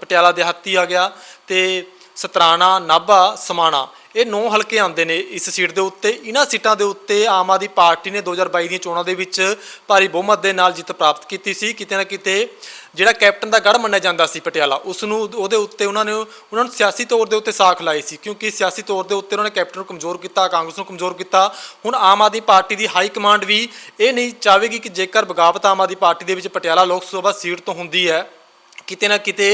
S1: ਪਟਿਆਲਾ ਦਿਹਾਤੀ ਆ ਗਿਆ ਤੇ ਸਤਰਾਣਾ, ਨਾਭਾ, ਸਮਾਣਾ। ਇਹ ਨੌ ਹਲਕੇ ਆਉਂਦੇ ਨੇ ਇਸ ਸੀਟ ਦੇ ਉੱਤੇ। ਇਹਨਾਂ ਸੀਟਾਂ ਦੇ ਉੱਤੇ ਆਮ ਆਦਮੀ ਪਾਰਟੀ ਨੇ 2022 ਦੀਆਂ ਚੋਣਾਂ ਦੇ ਵਿੱਚ ਭਾਰੀ ਬਹੁਮਤ ਦੇ ਨਾਲ ਜਿੱਤ ਪ੍ਰਾਪਤ ਕੀਤੀ ਸੀ। ਕਿਤੇ ਨਾ ਕਿਤੇ ਜਿਹੜਾ ਕੈਪਟਨ ਦਾ ਗੜ ਮੰਨਿਆ ਜਾਂਦਾ ਸੀ ਪਟਿਆਲਾ, ਉਸ ਨੂੰ ਉਹਦੇ ਉੱਤੇ ਉਹਨਾਂ ਨੇ ਉਹਨਾਂ ਨੂੰ ਸਿਆਸੀ ਤੌਰ ਦੇ ਉੱਤੇ ਸਾਖ ਲਾਈ ਸੀ ਕਿਉਂਕਿ ਸਿਆਸੀ ਤੌਰ ਦੇ ਉੱਤੇ ਉਹਨਾਂ ਨੇ ਕੈਪਟਨ ਨੂੰ ਕਮਜ਼ੋਰ ਕੀਤਾ, ਕਾਂਗਰਸ ਨੂੰ ਕਮਜ਼ੋਰ ਕੀਤਾ। ਹੁਣ ਆਮ ਆਦਮੀ ਪਾਰਟੀ ਦੀ ਹਾਈ ਕਮਾਂਡ ਵੀ ਇਹ ਨਹੀਂ ਚਾਹੇਗੀ ਕਿ ਜੇਕਰ ਬਗਾਵਤ ਆਮ ਆਦਮੀ ਪਾਰਟੀ ਦੇ ਵਿੱਚ ਪਟਿਆਲਾ ਲੋਕ ਸਭਾ ਸੀਟ ਤੋਂ ਹੁੰਦੀ ਹੈ ਕਿਤੇ ਨਾ ਕਿਤੇ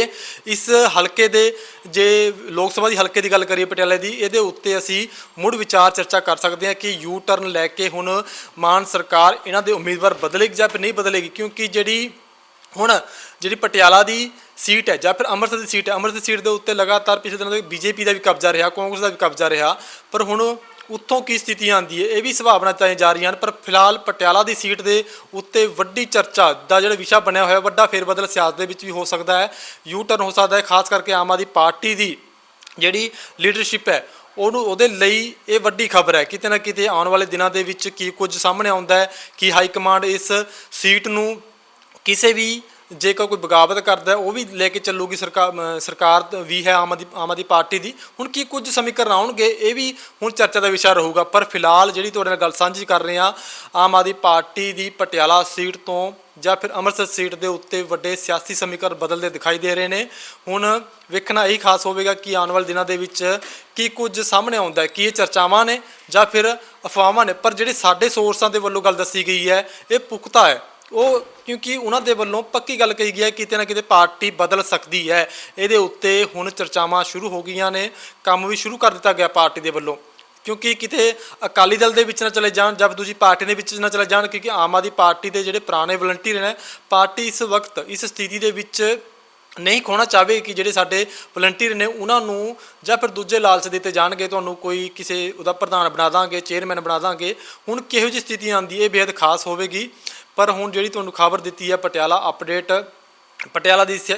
S1: ਇਸ ਹਲਕੇ ਦੇ ਜੇ ਲੋਕ ਸਭਾ ਦੀ ਹਲਕੇ ਦੀ ਗੱਲ ਕਰੀਏ ਪਟਿਆਲੇ ਦੀ, ਇਹਦੇ ਉੱਤੇ ਅਸੀਂ ਮੁੜ ਵਿਚਾਰ ਚਰਚਾ ਕਰ ਸਕਦੇ ਹਾਂ ਕਿ ਯੂ ਟਰਨ ਲੈ ਕੇ ਹੁਣ ਮਾਨ ਸਰਕਾਰ ਇਹਨਾਂ ਦੇ ਉਮੀਦਵਾਰ ਬਦਲੇਗੀ ਜਾਂ ਫਿਰ ਨਹੀਂ ਬਦਲੇਗੀ, ਕਿਉਂਕਿ ਜਿਹੜੀ ਹੁਣ ਜਿਹੜੀ ਪਟਿਆਲਾ ਦੀ ਸੀਟ ਹੈ ਜਾਂ ਫਿਰ ਅੰਮ੍ਰਿਤਸਰ ਦੀ ਸੀਟ ਹੈ, ਅੰਮ੍ਰਿਤਸਰ ਦੀ ਸੀਟ ਦੇ ਉੱਤੇ ਲਗਾਤਾਰ ਪਿਛਲੇ ਦਿਨਾਂ ਤੋਂ ਬੀਜੇਪੀ ਦਾ ਵੀ ਕਬਜ਼ਾ ਰਿਹਾ, ਕਾਂਗਰਸ ਦਾ ਵੀ ਕਬਜ਼ਾ ਰਿਹਾ, ਪਰ ਹੁਣ ਉੱਥੋਂ ਕੀ ਸਥਿਤੀ ਆਂਦੀ ਹੈ? ਇਹ ਵੀ ਸੰਭਾਵਨਾ ਚਾਹੇ ਜਾ ਰਹੀਆਂ ਹਨ, ਪਰ ਫਿਲਹਾਲ ਪਟਿਆਲਾ ਦੀ ਸੀਟ ਦੇ ਉੱਤੇ ਵੱਡੀ ਚਰਚਾ ਦਾ ਜਿਹੜਾ ਵਿਸ਼ਾ ਬਣਿਆ ਹੋਇਆ, ਵੱਡਾ ਫੇਰਬਦਲ ਸਿਆਸਤ ਦੇ ਵਿੱਚ ਵੀ ਹੋ ਸਕਦਾ ਹੈ। ਯੂ ਟਰਨ ਹੋ ਸਕਦਾ ਹੈ, ਖਾਸ ਕਰਕੇ ਆਮ ਆਦਮੀ ਪਾਰਟੀ ਦੀ ਜਿਹੜੀ ਲੀਡਰਸ਼ਿਪ ਹੈ, ਉਹਨੂੰ ਉਹਦੇ ਲਈ ਇਹ ਵੱਡੀ ਖਬਰ ਹੈ। ਕਿਤੇ ਨਾ ਕਿਤੇ ਆਉਣ ਵਾਲੇ ਦਿਨਾਂ ਦੇ ਵਿੱਚ ਕੀ ਕੁਝ ਸਾਹਮਣੇ ਆਉਂਦਾ ਹੈ, ਕਿ ਹਾਈ ਕਮਾਂਡ ਇਸ ਸੀਟ ਨੂੰ ਕਿਸੇ ਵੀ ਜੇਕਰ ਕੋਈ ਬਗਾਵਤ ਕਰਦਾ, ਉਹ ਵੀ ਲੈ ਕੇ ਚੱਲੂਗੀ ਸਰਕਾਰ ਸਰਕਾਰ ਵੀ ਹੈ ਆਮ ਆਦਮੀ ਆਮ ਆਦਮੀ ਪਾਰਟੀ ਦੀ। ਹੁਣ ਕੀ ਕੁਝ ਸਮੀਕਰਨ ਆਉਣਗੇ, ਇਹ ਵੀ ਹੁਣ ਚਰਚਾ ਦਾ ਵਿਸ਼ਾ ਰਹੂਗਾ। ਪਰ ਫਿਲਹਾਲ ਜਿਹੜੀ ਤੁਹਾਡੇ ਨਾਲ ਗੱਲ ਸਾਂਝੀ ਕਰ ਰਹੇ ਹਾਂ, ਆਮ ਆਦਮੀ ਪਾਰਟੀ ਦੀ ਪਟਿਆਲਾ ਸੀਟ ਤੋਂ ਜਾਂ ਫਿਰ ਅੰਮ੍ਰਿਤਸਰ ਸੀਟ ਦੇ ਉੱਤੇ ਵੱਡੇ ਸਿਆਸੀ ਸਮੀਕਰਨ ਬਦਲਦੇ ਦਿਖਾਈ ਦੇ ਰਹੇ ਨੇ। ਹੁਣ ਵੇਖਣਾ ਇਹੀ ਖਾਸ ਹੋਵੇਗਾ ਕਿ ਆਉਣ ਵਾਲੇ ਦਿਨਾਂ ਦੇ ਵਿੱਚ ਕੀ ਕੁਝ ਸਾਹਮਣੇ ਆਉਂਦਾ ਹੈ, ਕੀ ਇਹ ਚਰਚਾਵਾਂ ਨੇ ਜਾਂ ਫਿਰ ਅਫਵਾਹਾਂ ਨੇ। ਪਰ ਜਿਹੜੇ ਸਾਡੇ ਸੋਰਸਾਂ ਦੇ ਵੱਲੋਂ ਗੱਲ ਦੱਸੀ ਗਈ ਹੈ, ਇਹ ਪੁਖਤਾ ਹੈ। ਉਹ ਕਿਉਂਕਿ ਉਹਨਾਂ ਦੇ ਵੱਲੋਂ ਪੱਕੀ ਗੱਲ ਕਹੀ ਗਈ ਹੈ, ਕਿਤੇ ਨਾ ਕਿਤੇ ਪਾਰਟੀ ਬਦਲ ਸਕਦੀ ਹੈ। ਇਹਦੇ ਉੱਤੇ ਹੁਣ ਚਰਚਾਵਾਂ ਸ਼ੁਰੂ ਹੋ ਗਈਆਂ ਨੇ, ਕੰਮ ਵੀ ਸ਼ੁਰੂ ਕਰ ਦਿੱਤਾ ਗਿਆ ਪਾਰਟੀ ਦੇ ਵੱਲੋਂ। ਕਿਉਂਕਿ ਕਿਤੇ ਅਕਾਲੀ ਦਲ ਦੇ ਵਿੱਚ ਨਾ ਚਲੇ ਜਾਣ, ਜਾਂ ਫਿਰ ਦੂਜੀ ਪਾਰਟੀ ਦੇ ਵਿੱਚ ਨਾ ਚਲੇ ਜਾਣ, ਕਿਉਂਕਿ ਆਮ ਆਦਮੀ ਪਾਰਟੀ ਦੇ ਜਿਹੜੇ ਪੁਰਾਣੇ ਵਲੰਟੀਅਰ ਨੇ, ਪਾਰਟੀ ਇਸ ਵਕਤ ਇਸ ਸਥਿਤੀ ਦੇ ਵਿੱਚ ਨਹੀਂ ਖੋਣਾ ਚਾਹਵੇ ਕਿ ਜਿਹੜੇ ਸਾਡੇ ਵਲੰਟੀਅਰ ਨੇ, ਉਹਨਾਂ ਨੂੰ ਜਾਂ ਫਿਰ ਦੂਜੇ ਲਾਲਚ ਦਿੱਤੇ ਜਾਣਗੇ, ਤੁਹਾਨੂੰ ਕੋਈ ਕਿਸੇ ਉਹਦਾ ਪ੍ਰਧਾਨ ਬਣਾ ਦਾਂਗੇ ਚੇਅਰਮੈਨ ਬਣਾ ਦਾਂਗੇ। ਹੁਣ ਕਿਹੋ ਜਿਹੀ ਸਥਿਤੀ ਆਂਦੀ ਇਹ ਬੇहद ਖਾਸ ਹੋਵੇਗੀ। ਪਰ ਹੁਣ ਜਿਹੜੀ ਤੁਹਾਨੂੰ ਖਬਰ ਦਿੱਤੀ ਹੈ ਪਟਿਆਲਾ ਅਪਡੇਟ ਪਟਿਆਲਾ ਦੀ ਸਿ-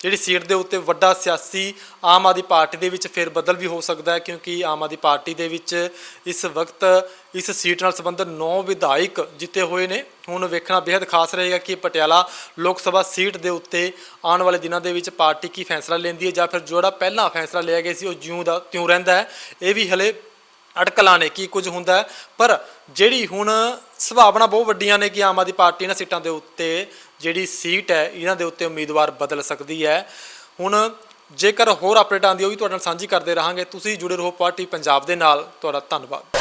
S1: ਜਿਹੜੀ ਸੀਟ ਦੇ ਉੱਤੇ ਵੱਡਾ ਸਿਆਸੀ ਆਮ ਆਦਮੀ ਪਾਰਟੀ ਦੇ ਵਿੱਚ ਫੇਰ ਬਦਲ ਵੀ ਹੋ ਸਕਦਾ ਹੈ ਕਿਉਂਕਿ ਆਮ ਆਦਮੀ ਪਾਰਟੀ ਦੇ ਵਿੱਚ ਇਸ ਵਕਤ ਇਸ ਸੀਟ ਨਾਲ ਸੰਬੰਧਿਤ 9 ਵਿਧਾਇਕ ਜਿੱਤੇ ਹੋਏ ਨੇ। ਹੁਣ ਵੇਖਣਾ ਬੇहद ਖਾਸ ਰਹੇਗਾ ਕਿ ਪਟਿਆਲਾ ਲੋਕ ਸਭਾ ਸੀਟ ਦੇ ਉੱਤੇ ਆਉਣ ਵਾਲੇ ਦਿਨਾਂ ਦੇ ਵਿੱਚ ਪਾਰਟੀ ਕੀ ਫੈਸਲਾ ਲੈਂਦੀ ਹੈ ਜਾਂ ਫਿਰ ਜਿਹੜਾ ਪਹਿਲਾਂ ਫੈਸਲਾ ਲਿਆ ਗਿਆ ਸੀ ਉਹ ਜਿਉਂ ਦਾ ਤਿਉਂ ਰਹਿੰਦਾ ਹੈ। ਇਹ ਵੀ ਹਲੇ ਅਟਕਲਾਂ ਨੇ ਕੀ ਕੁਝ ਹੁੰਦਾ ਪਰ ਜਿਹੜੀ ਹੁਣ ਸੰਭਾਵਨਾ ਬਹੁਤ ਵੱਡੀਆਂ ਨੇ ਕਿ ਆਮ ਆਦਮੀ ਪਾਰਟੀ ਇਹਨਾਂ ਸੀਟਾਂ ਦੇ ਉੱਤੇ ਜਿਹੜੀ ਸੀਟ ਹੈ, ਇਹਨਾਂ ਦੇ ਉੱਤੇ ਉਮੀਦਵਾਰ ਬਦਲ ਸਕਦੀ ਹੈ। ਹੁਣ ਜੇਕਰ ਹੋਰ ਅਪਡੇਟ ਆਉਂਦੀ ਹੋਈ ਤੁਹਾਡੇ ਨਾਲ ਸਾਂਝੀ ਕਰਦੇ ਰਹਾਂਗੇ। ਤੁਸੀਂ ਜੁੜੇ ਰਹੋ ਪਾਰਟੀ ਪੰਜਾਬ ਦੇ ਨਾਲ। ਤੁਹਾਡਾ ਧੰਨਵਾਦ।